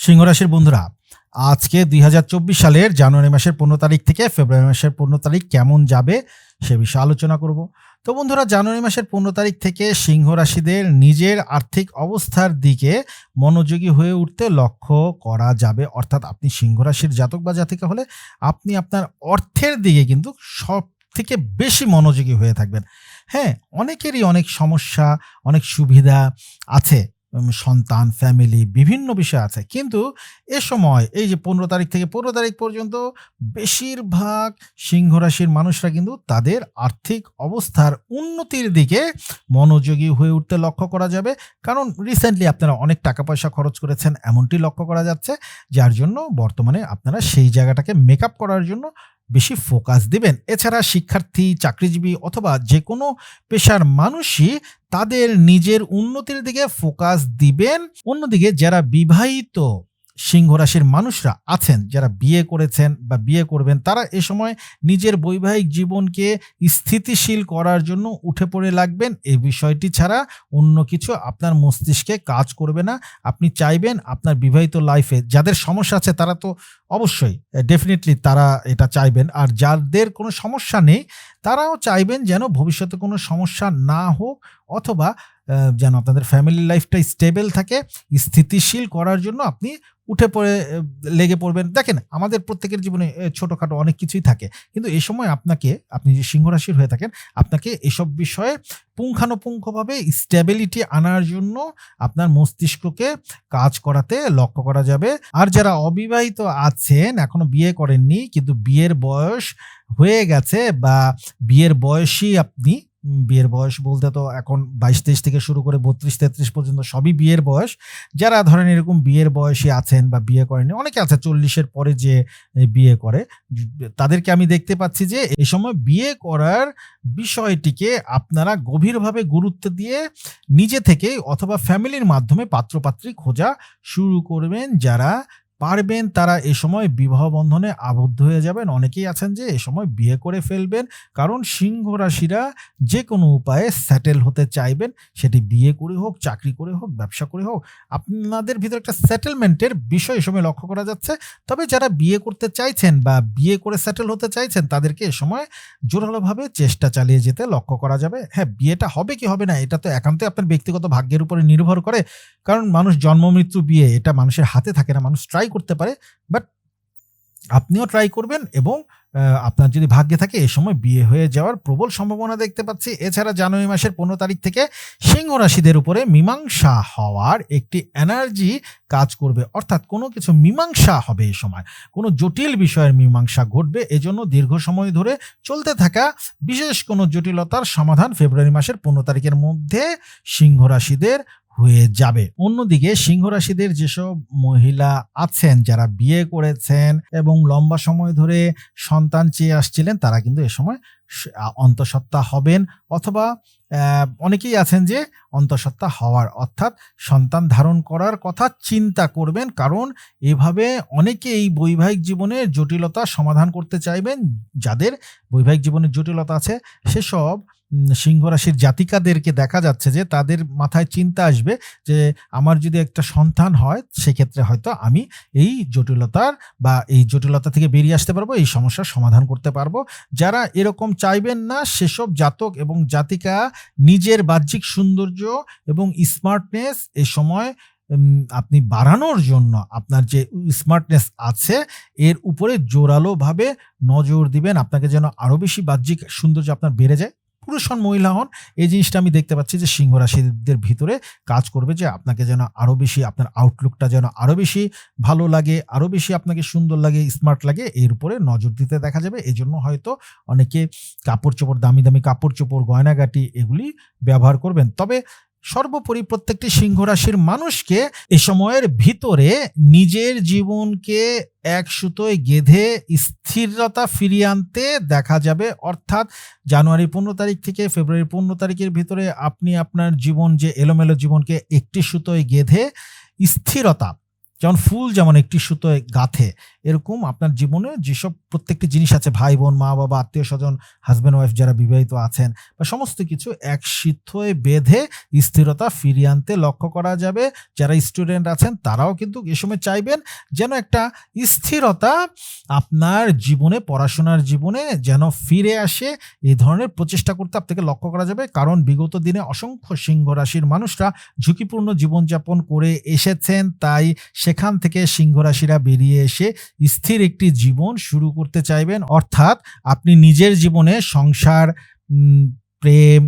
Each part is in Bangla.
সিংহ রাশির বন্ধুরা, আজকে দুই হাজার চব্বিশ সালের জানুয়ারি মাসের পনেরো তারিখ থেকে ফেব্রুয়ারি মাসের পনেরো তারিখ কেমন যাবে সে বিষয়ে আলোচনা করব। তো বন্ধুরা, জানুয়ারি মাসের পনেরো তারিখ থেকে সিংহ রাশিদের নিজের আর্থিক অবস্থার দিকে মনোযোগী হয়ে উঠতে লক্ষ্য করা যাবে। অর্থাৎ আপনি সিংহ রাশির জাতক বা জাতিকা হলে আপনি আপনার অর্থের দিকে কিন্তু সব থেকে বেশি মনোযোগী হয়ে থাকবেন। হ্যাঁ অনেকেরই অনেক সমস্যা, অনেক সুবিধা আছে। সন্তান ফ্যামিলি বিভিন্ন বিষয় আছে। কিন্তু এ সময়, এই যে পনেরো তারিখ থেকে পনেরো তারিখ পর্যন্ত বেশিরভাগ সিংহ রাশির মানুষরা কিন্তু তাদের আর্থিক অবস্থার উন্নতির দিকে মনোযোগী হয়ে উঠতে লক্ষ্য করা যাবে। কারণ রিসেন্টলি আপনারা অনেক টাকা পয়সা খরচ করেছেন, এমনটি লক্ষ্য করা যাচ্ছে। যার জন্য বর্তমানে আপনারা সেই জায়গাটাকে মেকআপ করার জন্য বেশি ফোকাস দিবেন। এছাড়া শিক্ষার্থী, চাকরিজীবী অথবা যে কোনো পেশার মানুষই তাদের নিজের উন্নতির দিকে ফোকাস দিবেন অন্যদিকে যারা বিবাহিত সিংহ রাশির মানুষরা আছেন, যারা বিয়ে করেছেন বা বিয়ে করবেন, তারা এ সময় নিজের বৈবাহিক জীবনকে স্থিতিশীল করার জন্য উঠে পড়ে লাগবেন। এই বিষয়টি ছাড়া অন্য কিছু আপনার মস্তিষ্কে কাজ করবে না। আপনি চাইবেন আপনার বিবাহিত লাইফে যাদের সমস্যা আছে তারা তো অবশ্যই ডেফিনেটলি তারা এটা চাইবেন। আর যাদের কোনো সমস্যা নেই, তারাও চাইবেন যেন ভবিষ্যতে কোনো সমস্যা না হোক অথবা যেন আপনাদের ফ্যামিলি লাইফটা স্টেবল থাকে, স্থিতিশীল করার জন্য আপনি উঠে পড়ে লেগে পড়বেন। দেখেন, আমাদের প্রত্যেকের জীবনে ছোটোখাটো অনেক কিছুই থাকে। কিন্তু এই সময় আপনাকে, আপনি যে সিংহ রাশির হয়ে থাকেন, আপনাকে এসব বিষয়ে পুঙ্খানুপুঙ্খভাবে স্টেবিলিটি আনার জন্য আপনার মস্তিষ্ককে কাজ করাতে লক্ষ্য করা যাবে। আর যারা অবিবাহিত আছেন, এখনও বিয়ে করেননি, কিন্তু বিয়ের বয়স হয়ে গেছে বা বিয়ের বয়সই আপনি বিয়ের বয়স বলতে তো এখন বাইশ তেইশ থেকে শুরু করে বত্রিশ তেত্রিশ পর্যন্ত সবই বিয়ের বয়স। যারা ধরেন এরকম বিয়ের বয়সে আছেন বা বিয়ে করেনি অনেকে আছে চল্লিশের পরে যে বিয়ে করে তাদেরকে আমি দেখতে পাচ্ছি যে এই সময় বিয়ে করার বিষয়টিকে আপনারা গভীরভাবে গুরুত্ব দিয়ে নিজে থেকে অথবা ফ্যামিলির মাধ্যমে পাত্রপাত্রী খোঁজা শুরু করবেন যারা পারবেন, তারা এ সময় বিবাহ বন্ধনে আবদ্ধ হয়ে যাবেন। অনেকেই আছেন যে এ সময় বিয়ে করে ফেলবেন, কারণ সিংহ রাশিরা যে কোনো উপায়ে সেটেল হতে চাইবেন। সেটি বিয়ে করে হোক, চাকরি করে হোক, ব্যবসা করে হোক, আপনাদের ভিতরে একটা সেটেলমেন্টের বিষয় এ সময় লক্ষ্য করা যাচ্ছে। তবে যারা বিয়ে করতে চাইছেন বা বিয়ে করে সেটেল হতে চাইছেন, তাদেরকে এ সময় জোরালোভাবে চেষ্টা চালিয়ে যেতে লক্ষ্য করা যাবে। হ্যাঁ বিয়েটা হবে কি হবে না, এটা তো একান্তই আপনার ব্যক্তিগত ভাগ্যের উপরে নির্ভর করে। কারণ মানুষ জন্ম, মৃত্যু, বিয়ে, এটা মানুষের হাতে থাকে না, মানুষ ট্রাই করতে পারে বাট আপনিও ট্রাই করবেন এবং আপনার যদি ভাগ্যে থাকে এই সময় বিয়ে হয়ে যাওয়ার প্রবল সম্ভাবনা দেখতে পাচ্ছি। এছাড়া জানুয়ারি মাসের পনেরো তারিখ থেকে সিংহ রাশিদের উপরে মীমাংসা হওয়ার একটি এনার্জি কাজ করবে। অর্থাৎ কোনো কিছু মীমাংসা হবে এই সময়। কোনো জটিল বিষয়ের মীমাংসা ঘটবে। এজন্য দীর্ঘ সময় ধরে চলতে থাকা বিশেষ কোনো জটিলতার সমাধান ফেব্রুয়ারি মাসের পনেরো তারিখের মধ্যে সিংহ রাশিদের হয়ে যাবে। অন্যদিকে সিংহ রাশিদের যেসব মহিলা আছেন, যারা বিয়ে করেছেন এবং লম্বা সময় ধরে সন্তান চেয়ে আসছিলেন, তারা কিন্তু এ সময় অন্তঃসত্ত্বা হবেন অথবা অনেকেই আছেন যে অন্তঃসত্ত্বা হওয়ার। অর্থাৎ সন্তান ধারণ করার কথা চিন্তা করবেন, কারণ এভাবে অনেকে এই বৈবাহিক জীবনের জটিলতা সমাধান করতে চাইবেন। যাদের বৈবাহিক জীবনের জটিলতা আছে, সেসব সিংহ রাশির জাতিকাদেরকে দেখা যাচ্ছে যে তাদের মাথায় চিন্তা আসবে যে আমার যদি একটা সন্তান হয়, সেক্ষেত্রে হয়তো আমি এই জটিলতার বা এই জটিলতা থেকে বেরিয়ে আসতে পারব, এই সমস্যার সমাধান করতে পারব। যারা এরকম চাইবেন না, সেসব জাতক এবং জাতিকা নিজের বাহ্যিক সৌন্দর্য এবং স্মার্টনেস এ সময় আপনি বাড়ানোর জন্য আপনার যে স্মার্টনেস আছে, এর উপরে জোরালোভাবে নজর দিবেন। আপনাকে যেন আরও বেশি বাহ্যিক সৌন্দর্য আপনার বেড়ে যায়। পুরুষ হন মহিলা হন এই জিনিসটা আমি দেখতে পাচ্ছি যে সিংহ রাশিদের ভিতরে কাজ করবে যে আপনাকে যেন আরও বেশি আপনার আউটলুকটা যেন আরও বেশি ভালো লাগে আরও বেশি আপনাকে সুন্দর লাগে স্মার্ট লাগে, এর উপরে নজর দিতে দেখা যাবে। এই জন্য হয়তো অনেকে কাপড় চোপড়, দামি দামি কাপড় চোপড়, গয়নাগাটি এগুলি ব্যবহার করবেন। তবে সর্বোপরি প্রত্যেকটি সিংহ রাশির মানুষকে এ সময়ের ভিতরে নিজের জীবনকে এক সুতোয় গেঁধে স্থিরতা ফিরিয়ে আনতে দেখা যাবে। অর্থাৎ জানুয়ারি পনেরো তারিখ থেকে ফেব্রুয়ারি পনেরো তারিখের ভিতরে আপনি আপনার জীবন যে এলোমেলো জীবনকে একটি সুতোয় গেঁধে স্থিরতা যেমন ফুল যেমন একটি সুতোয় গাঁথে, এরকম আপনার জীবনে যেসব প্রত্যেকটি জিনিস আছে ভাই বোন মা, বাবা, আত্মীয় স্বজন হাজব্যান্ড ওয়াইফ যারা বিবাহিত আছেন বা সমস্ত কিছু এক সিদ্ধয়ে বেঁধে স্থিরতা ফিরিয়ে আনতে লক্ষ্য করা যাবে। যারা স্টুডেন্ট আছেন, তারাও কিন্তু এ সময় চাইবেন যেন একটা স্থিরতা আপনার জীবনে, পড়াশোনার জীবনে যেন ফিরে আসে। এই ধরনের প্রচেষ্টা করতে আপনাকে লক্ষ্য করা যাবে। কারণ বিগত দিনে অসংখ্য সিংহ রাশির মানুষরা ঝুঁকিপূর্ণ জীবনযাপন করে এসেছেন, তাই সেখান থেকে সিংহরাশিরা বেরিয়ে এসে স্থির একটি জীবন শুরু করতে চাইবেন। অর্থাৎ আপনি নিজের জীবনে সংসার প্রেম,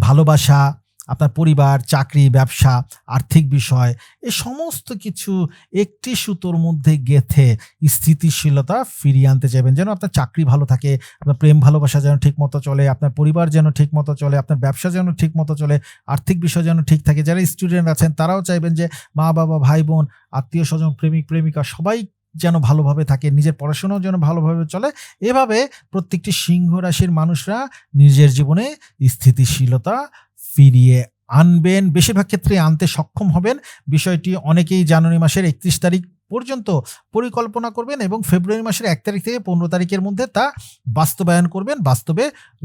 ভালোবাসা আপনার পরিবার, চাকরি, ব্যবসা, আর্থিক বিষয়, এ সমস্ত কিছু একটি সুতোর মধ্যে গেথে স্থিতিশীলতা ফিরিয়ে আনতে চাইবেন। যেন আপনার চাকরি ভালো থাকে, আপনার প্রেম ভালোবাসা যেন ঠিক মতো চলে, আপনার পরিবার যেন ঠিক মতো চলে, আপনার ব্যবসা যেন ঠিক মতো চলে, আর্থিক বিষয় যেন ঠিক থাকে। যারা স্টুডেন্ট আছেন, তারাও চাইবেন যে মা বাবা ভাই বোন আত্মীয় স্বজন প্রেমিক, প্রেমিকা সবাই যেন ভালোভাবে থাকে, নিজের পড়াশোনাও যেন ভালোভাবে চলে। এভাবে প্রত্যেকটি সিংহ রাশির মানুষরা নিজের জীবনে স্থিতিশীলতা ফিরিয়ে আনবেন। বেশিরভাগ ক্ষেত্রে আনতে সক্ষম হবেন। বিষয়টি অনেকেই জানুয়ারি মাসের একত্রিশ তারিখ পর্যন্ত পরিকল্পনা করবেন এবং ফেব্রুয়ারি মাসের এক তারিখ থেকে পনেরো তারিখের মধ্যে তা বাস্তবায়ন করবেন, বাস্তবে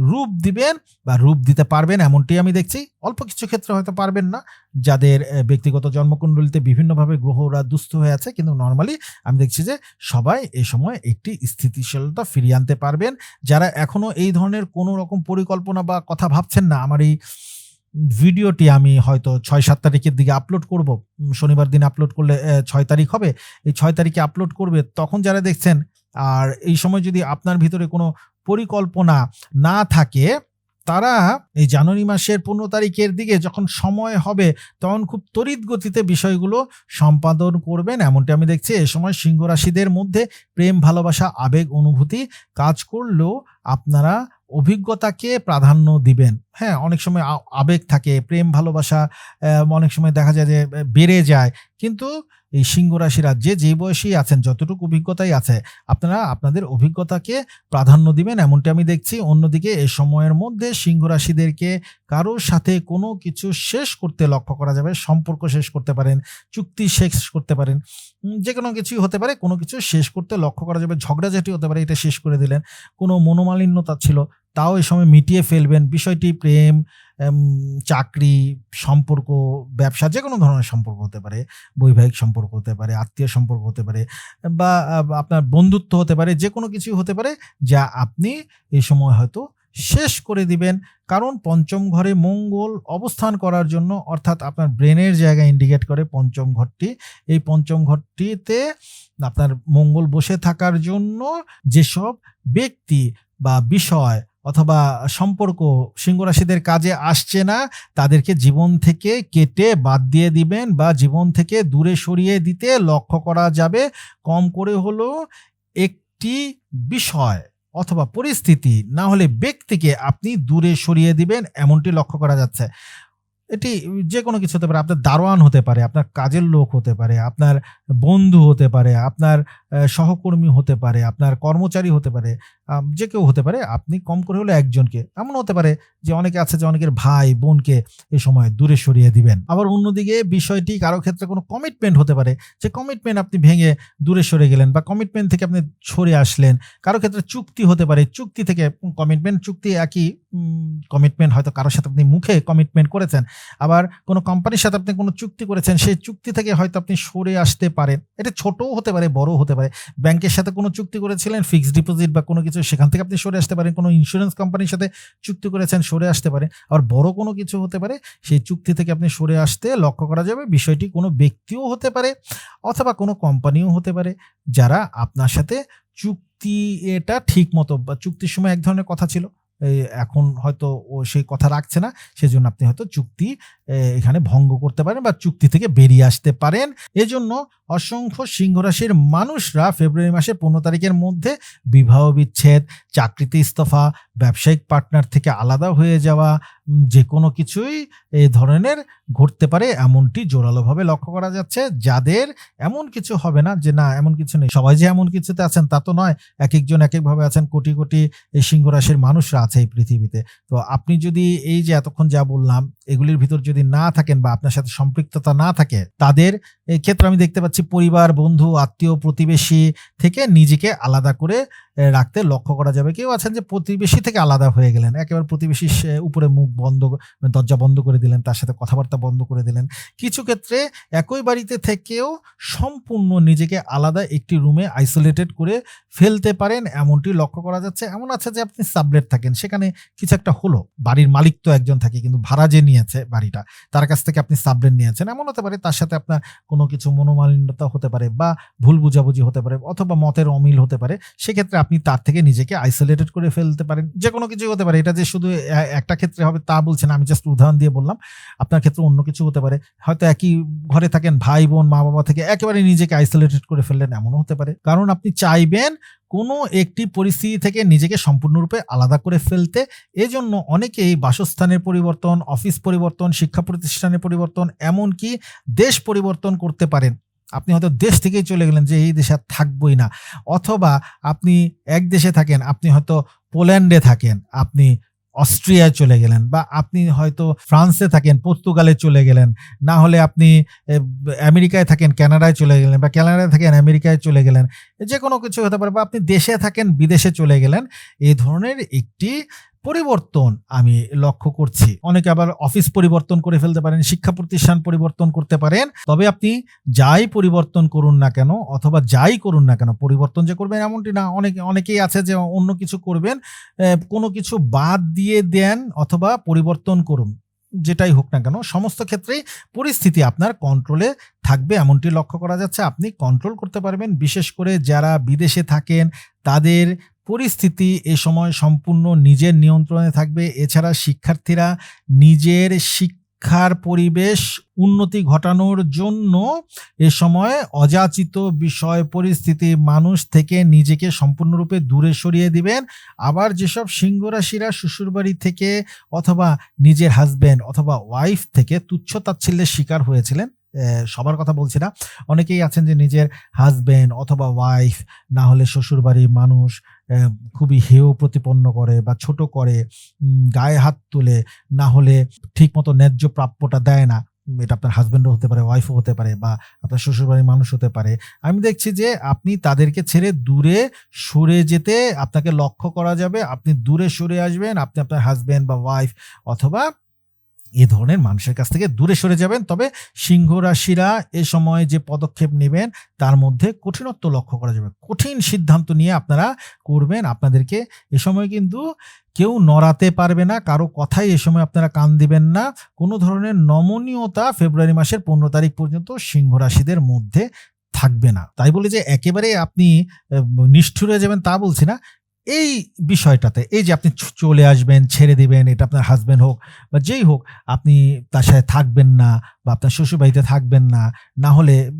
রূপ দিবেন বা রূপ দিতে পারবেন এমনটি আমি দেখছি। অল্প কিছু ক্ষেত্রে হয়তো পারবেন না। যাদের ব্যক্তিগত জন্মকুণ্ডলিতে বিভিন্নভাবে গ্রহরা দুস্থ হয়ে আছে, কিন্তু নর্মালি আমি দেখছি যে সবাই এ সময় একটি স্থিতিশীলতা ফিরিয়ে আনতে পারবেন। যারা এখনও এই ধরনের কোনো রকম পরিকল্পনা বা কথা ভাবছেন না, আমার এই ভিডিওটি আমি হয়তো ছয় সাত তারিখের দিকে আপলোড করব। শনিবার দিন আপলোড করলে ছয় তারিখ হবে। এই ছয় তারিখে আপলোড করবে, তখন যারা দেখছেন, আর এই সময় যদি আপনার ভিতরে কোনো পরিকল্পনা না থাকে, তারা এই জানুয়ারি মাসের পনেরো তারিখের দিকে যখন সময় হবে, তখন খুব তড়িৎ গতিতে বিষয়গুলো সম্পাদন করবেন। এমনটি আমি দেখছি, এ সময় সিংহ রাশিদের মধ্যে প্রেম, ভালোবাসা, আবেগ, অনুভূতি কাজ করলেও আপনারা অভিজ্ঞতাকে প্রাধান্য দিবেন। হ্যাঁ অনেক সময় আবেগ থাকে, প্রেম, ভালোবাসা অনেক সময় দেখা যায় যে, বেড়ে যায়। কিন্তু এই সিংহ রাশিরা যে যে বয়সী আছেন, যতটুকু অভিজ্ঞতাই আছে, আপনারা আপনাদের অভিজ্ঞতাকে প্রাধান্য দিবেন। এমনটি আমি দেখছি। অন্যদিকে এই সময়ের মধ্যে সিংহ রাশিদেরকে কারোর সাথে কোনো কিছু শেষ করতে লক্ষ্য করা যাবে, সম্পর্ক শেষ করতে পারেন, চুক্তি শেষ করতে পারেন যে কোনো কিছুই হতে পারে, কোনো কিছু শেষ করতে লক্ষ্য করা যাবে, ঝগড়াঝাটি হতে পারে, এটা শেষ করে দিলেন, কোনো মনোমালিন্যতা ছিল তাও এই সময় মিটিয়ে ফেলবেন। বিষয়টি প্রেম চাকরি, সম্পর্ক, ব্যবসা যে কোনো ধরনের সম্পর্ক হতে পারে, বৈবাহিক সম্পর্ক হতে পারে, আত্মীয় সম্পর্ক হতে পারে, বা আপনার বন্ধুত্ব হতে পারে যে কোনো কিছুই হতে পারে, যা আপনি এই সময় হয়তো শেষ করে দিবেন। কারণ পঞ্চম ঘরে মঙ্গল অবস্থান করার জন্য অর্থাৎ আপনার ব্রেনের জায়গা ইন্ডিকেট করে পঞ্চম ঘরটি। এই পঞ্চম ঘরটিতে আপনার মঙ্গল বসে থাকার জন্য যেসব ব্যক্তি বা বিষয় অথবা সম্পর্ক সিংহ রাশিদের কাজে আসছে না, তাদেরকে জীবন থেকে কেটে বাদ দিয়ে দিবেন বা জীবন থেকে দূরে সরিয়ে দিতে লক্ষ্য করা যাবে। কম করে হলো একটি বিষয় অথবা পরিস্থিতি, না হলে ব্যক্তিকে আপনি দূরে সরিয়ে দিবেন, এমনটি লক্ষ্য করা যাচ্ছে। এটি যে কোনো কিছু হতে পারে, আপনার দারোয়ান হতে পারে, আপনার কাজের লোক হতে পারে, আপনার বন্ধু হতে পারে, আপনার সহকর্মী হতে পারে, আপনার কর্মচারী হতে পারে। যে কেউ হতে পারে, আপনি কম করে হলে একজনকে। এমন হতে পারে যে অনেকে আছে যে অনেকের ভাই, বোনকে এ সময় দূরে সরিয়ে দিবেন। আবার অন্যদিকে বিষয়টি কারও ক্ষেত্রে কোনো কমিটমেন্ট হতে পারে, যে কমিটমেন্ট আপনি ভেঙে দূরে সরে গেলেন বা কমিটমেন্ট থেকে আপনি সরে আসলেন। কারও ক্ষেত্রে চুক্তি হতে পারে, চুক্তি থেকে কমিটমেন্ট চুক্তি একই কমিটমেন্ট হয়তো কারোর সাথে আপনি মুখে কমিটমেন্ট করেছেন। আবার কোনো কোম্পানির সাথে আপনি কোনো চুক্তি করেছেন, সেই চুক্তি থেকে হয়তো আপনি সরে আসতে পারেন। এটা ছোটও হতে পারে, বড়ও হতে পারে। ব্যাংকের সাথে কোনো চুক্তি করেছিলেন ফিক্সড ডিপোজিট বা কোনো কিছু সেখান থেকে আপনি সরে আসতে পারেন। কোনো ইন্স্যুরেন্স কোম্পানির সাথে চুক্তি করেছেন, সরে আসতে পারে আবার বড় কোনো কিছু হতে পারে, সেই চুক্তি থেকে আপনি সরে আসতে লক্ষ্য করা যাবে, বিষয়টি কোনো ব্যক্তিও হতে পারে অথবা কোনো কোম্পানিও হতে পারে, যারা আপনার সাথে চুক্তি এটা ঠিক মতো বা চুক্তির সময় এক ধরনের কথা ছিল। এখন হয়তো ও সেই কথা রাখছে না, সেজন্য আপনি হয়তো চুক্তি এখানে ভঙ্গ করতে পারেন বা চুক্তি থেকে বেরিয়ে আসতে পারেন। এজন্য অসংখ্য সিংহ রাশির মানুষরা ফেব্রুয়ারি মাসের পনেরো তারিখের মধ্যে বিবাহ বিচ্ছেদ, চাকরিতে ইস্তফা, ব্যবসায়িক পার্টনার থেকে আলাদা হয়ে যাওয়া যে কোনো কিছুই এ ধরনের ঘটতে পারে, এমনটি জোরালোভাবে লক্ষ্য করা যাচ্ছে। যাদের এমন কিছু হবে না যে, না, এমন কিছু নেই। সবাই যে এমন কিছুতে আছেন তা তো নয়। এক একজন এক একভাবে আছেন, কোটি কোটি এই সিংহ রাশির মানুষরা আছে এই পৃথিবীতে। তো আপনি যদি এই যে এতক্ষণ যা বললাম, এগুলির ভিতর যদি না থাকেন বা আপনার সাথে সম্পৃক্ততা না থাকে, তাদের ক্ষেত্রে আমি দেখতে পাচ্ছি পরিবার, বন্ধু, আত্মীয়, প্রতিবেশী থেকে নিজেকে আলাদা করে রাখতে লক্ষ্য করা যাবে। কেউ আছেন যে প্রতিবেশী থেকে আলাদা হয়ে গেলেন, একেবারে প্রতিবেশীর উপরে মুখ বন্ধ মানে দরজা বন্ধ করে দিলেন, তার সাথে কথাবার্তা বন্ধ করে দিলেন। কিছু ক্ষেত্রে একই বাড়িতে থেকেও সম্পূর্ণ নিজেকে আলাদা একটি রুমে আইসোলেটেড করে ফেলতে পারেন, এমনটি লক্ষ্য করা যাচ্ছে। এমন আছে যে আপনি সাবলেট থাকেন, সেখানে কিছু একটা হলো, বাড়ির মালিক তো একজন থাকে, কিন্তু ভাড়া যে নিয়েছে বাড়িটা, তার কাছ থেকে আপনি সাবলেট নিয়েছেন, এমন হতে পারে তার সাথে আপনার কোনো কিছু মনোমালিন্যতা হতে পারে বা ভুল বুঝাবুঝি হতে পারে, অথবা মতের অমিল হতে পারে, সেক্ষেত্রে আপনি তার থেকে নিজেকে আইসোলেটেড করে ফেলতে পারেন যে কোনো কিছু হতে পারে। এটা যে শুধু একটা ক্ষেত্রে হবে তা বলছেন আমি জাস্ট উদাহরণ দিয়ে বললাম। আপনার ক্ষেত্রে অন্য কিছু হতে পারে। হয়তো একই ঘরে থাকেন, ভাই, বোন মা বাবা থেকে একেবারে নিজেকে আইসোলেটেড করে ফেললেন, এমনও হতে পারে। কারণ আপনি চাইবেন কোনো একটি পরিস্থিতি থেকে নিজেকে সম্পূর্ণরূপে আলাদা করে ফেলতে। এজন্য অনেকেই বাসস্থানের পরিবর্তন অফিস পরিবর্তন, শিক্ষা প্রতিষ্ঠানের পরিবর্তন, এমনকি দেশ পরিবর্তন করতে পারেন। আপনি হয়তো দেশ থেকেই চলে গেলেন যে এই দেশে আর থাকবই না। অথবা আপনি এক দেশে থাকেন, আপনি হয়তো পোল্যান্ডে থাকেন, আপনি অস্ট্রিয়ায় চলে গেলেন বা আপনি হয়তো ফ্রান্সে থাকেন, পর্তুগালে চলে গেলেন। না হলে আপনি আমেরিকায় থাকেন, কানাডায় চলে গেলেন বা কানাডায় থাকেন, আমেরিকায় চলে গেলেন। যে কোনো কিছু হতে পারে বা আপনি দেশে থাকেন, বিদেশে চলে গেলেন, এই ধরনের একটি পরিবর্তন আমি লক্ষ্য করছি। অনেকে আবার অফিস পরিবর্তন করে ফেলতে পারেন শিক্ষা প্রতিষ্ঠান পরিবর্তন করতে পারেন। তবে আপনি যাই পরিবর্তন করুন না কেন, অথবা যাই করুন না কেন, পরিবর্তন যে করবেন এমনটি না। অনেকে অনেকেই আছে যে অন্য কিছু করবেন কোনো কিছু বাদ দিয়ে দেন অথবা পরিবর্তন করুন। যেটাই হোক না কেন, সমস্ত ক্ষেত্রেই পরিস্থিতি আপনার কন্ট্রোলে থাকবে। এমনটি লক্ষ্য করা যাচ্ছে, আপনি কন্ট্রোল করতে পারবেন। বিশেষ করে যারা বিদেশে থাকেন, তাদের পরিস্থিতি এ সময় সম্পূর্ণ নিজের নিয়ন্ত্রণে থাকবে। এছাড়া শিক্ষার্থীরা নিজের শিক্ষার পরিবেশ উন্নতি ঘটানোর জন্য এ সময় অযাচিত বিষয় পরিস্থিতি মানুষ থেকে নিজেকে সম্পূর্ণরূপে দূরে সরিয়ে দিবেন। আবার যেসব সিংহ রাশিরা শ্বশুরবাড়ি থেকে অথবা নিজের হাজব্যান্ড অথবা ওয়াইফ থেকে তুচ্ছ তাচ্ছিল্যের শিকার হয়েছিলেন সবার কথা বলছি না। অনেকেই আছেন যে নিজের হাজব্যান্ড অথবা ওয়াইফ না হলে শ্বশুরবাড়ির মানুষ খুবই হেয় প্রতিপন্ন করে বা ছোট করে গায়ে হাত তুলে, না হলে ঠিক মতো ন্যায্য প্রাপ্যটা দেয় না। এটা আপনার হাজব্যান্ডও হতে পারে ওয়াইফও হতে পারে বা আপনার শ্বশুরবাড়ির মানুষ হতে পারে। আমি দেখছি যে আপনি তাদেরকে ছেড়ে দূরে সরে যেতে আপনাকে লক্ষ্য করা যাবে। আপনি দূরে সরে আসবেন, আপনি আপনার হাজব্যান্ড বা ওয়াইফ অথবা এ ধরনের মানুষের কাছ থেকে দূরে সরে যাবেন। তবে সিংহ রাশিরা এ সময় যে পদক্ষেপ নেবেন, তার মধ্যে কঠিনত্ব লক্ষ্য করা যাবে। কঠিন সিদ্ধান্ত নিয়ে আপনারা করবেন। আপনাদেরকে এ সময় কিন্তু কেউ নড়াতে পারবে না, কারও কথাই এ সময় আপনারা কান দিবেন না। কোনো ধরনের নমনীয়তা ফেব্রুয়ারি মাসের পনেরো তারিখ পর্যন্ত সিংহ রাশিদের মধ্যে থাকবে না। তাই বলে যে একেবারে আপনি নিষ্ঠুর হয়ে যাবেন তা বলছি না। এই বিষয়টাতে, এই যে আপনি চলে আসবেন, ছেড়ে দিবেন, এটা আপনার হাজব্যান্ড হোক বা যেই হোক, আপনি তার সাথে থাকবেন না বা আপনার শ্বশুরবাড়িতে থাকবেন না না হলে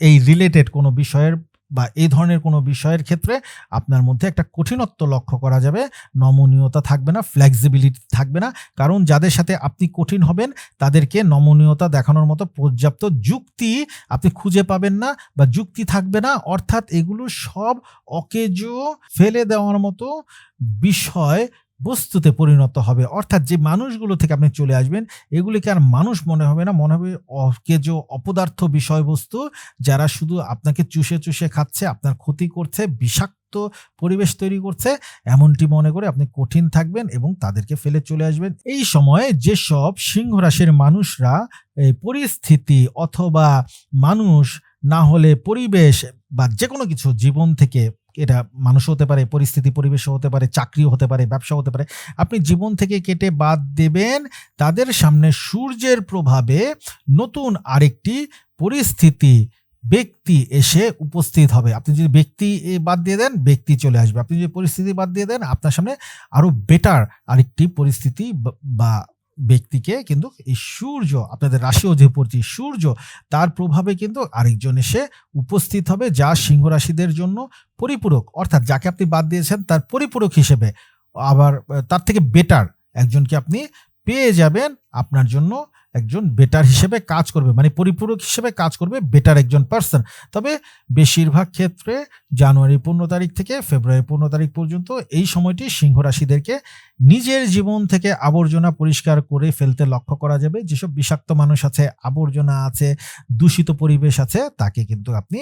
এই রিলেটেড কোনো বিষয়ের বা এই ধরনের কোনো বিষয়ের ক্ষেত্রে আপনার মধ্যে একটা কঠিনত্ব লক্ষ্য করা যাবে। নমনীয়তা থাকবে না ফ্লেক্সিবিলিটি থাকবে না। কারণ যাদের সাথে আপনি কঠিন হবেন, তাদেরকে নমনীয়তা দেখানোর মতো পর্যাপ্ত যুক্তি আপনি খুঁজে পাবেন না বা যুক্তি থাকবে না। অর্থাৎ এগুলো সব অকেজো, ফেলে দেওয়ার মতো বিষয় বস্তুতে পরিণত হবে। অর্থাৎ যে মানুষগুলো থেকে আপনি চলে আসবেন, এগুলিকে আর মানুষ মনে হবে না। মনে হবে অকেজো অপদার্থ বিষয়বস্তু যারা শুধু আপনাকে চুষে চুষে খাচ্ছে, আপনার ক্ষতি করছে, বিষাক্ত পরিবেশ তৈরি করছে, এমনটি মনে করে আপনি কঠিন থাকবেন এবং তাদেরকে ফেলে চলে আসবেন। এই সময় যেসব সিংহ রাশির মানুষরা এই পরিস্থিতি অথবা মানুষ না হলে পরিবেশ বা যে কোনো কিছু জীবন থেকে এটা মানুষ হতে পারে, পরিস্থিতি, পরিবেশও হতে পারে, চাকরিও হতে পারে ব্যবসা হতে পারে। আপনি জীবন থেকে কেটে বাদ দেবেন, তাদের সামনে সূর্যের প্রভাবে নতুন আরেকটি পরিস্থিতি, ব্যক্তি এসে উপস্থিত হবে। আপনি যদি ব্যক্তি বাদ দিয়ে দেন, ব্যক্তি চলে আসবে। আপনি যদি পরিস্থিতি বাদ দিয়ে দেন, আপনার সামনে আরও বেটার আরেকটি পরিস্থিতি বা ব্যক্তিকে কিন্তু এই সূর্য, আপনাদের রাশিও যে পড়ছি সূর্য, তার প্রভাবে কিন্তু আরেকজন এসে উপস্থিত হবে যা সিংহ রাশিদের জন্য পরিপূরক। অর্থাৎ যাকে আপনি বাদ দিয়েছেন, তার পরিপূরক হিসেবে। আবার, তার থেকে বেটার একজনকে আপনি পেয়ে যাবেন আপনার জন্য একজন বেটার হিসেবে কাজ করবে মানে পরিপূরক হিসেবে কাজ করবে বেটার একজন পার্সন তবে বেশিরভাগ ক্ষেত্রে জানুয়ারি পনেরো তারিখ থেকে ফেব্রুয়ারি পনেরো তারিখ পর্যন্ত এই সময়টি সিংহ রাশিদেরকে নিজের জীবন থেকে আবর্জনা পরিষ্কার করে ফেলতে লক্ষ্য করা যাবে। যেসব বিষাক্ত মানুষ আছে, আবর্জনা আছে, দূষিত পরিবেশ আছে, তাকে কিন্তু আপনি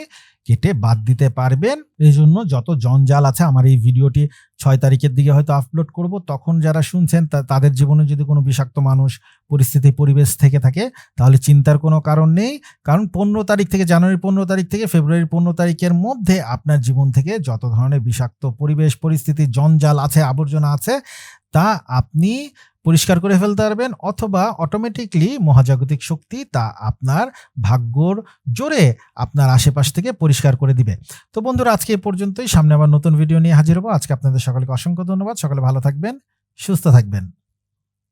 কেটে বাদ দিতে পারবেন। এই জন্য যত জঞ্জাল আছে, আমার এই ভিডিওটি ছয় তারিখের দিকে হয়তো আপলোড করব। তখন যারা শুনছেন তাদের জীবনে যদি কোনো বিষাক্ত মানুষ, পরিস্থিতি, পরিবেশ থেকে থাকে, তাহলে চিন্তার কোনো কারণ নেই। কারণ পনেরো তারিখ থেকে জানুয়ারি পনেরো তারিখ থেকে ফেব্রুয়ারি পনেরো তারিখের মধ্যে আপনার জীবন থেকে যত ধরনের বিষাক্ত পরিবেশ, পরিস্থিতি, জঞ্জাল আছে, আবর্জনা আছে, তা আপনি পরিষ্কার করে ফেলতে পারবেন অথবা অটোমেটিকলি মহাজাগতিক শক্তি তা আপনার ভাগ্যর জোরে আপনার আশেপাশ থেকে পরিষ্কার করে দিবে। তো বন্ধুরা, আজকে এ পর্যন্তই। সামনে আবার নতুন ভিডিও নিয়ে হাজির হব। আজকে আপনাদের সকলকে অসংখ্য ধন্যবাদ। সকলে ভালো থাকবেন, সুস্থ থাকবেন।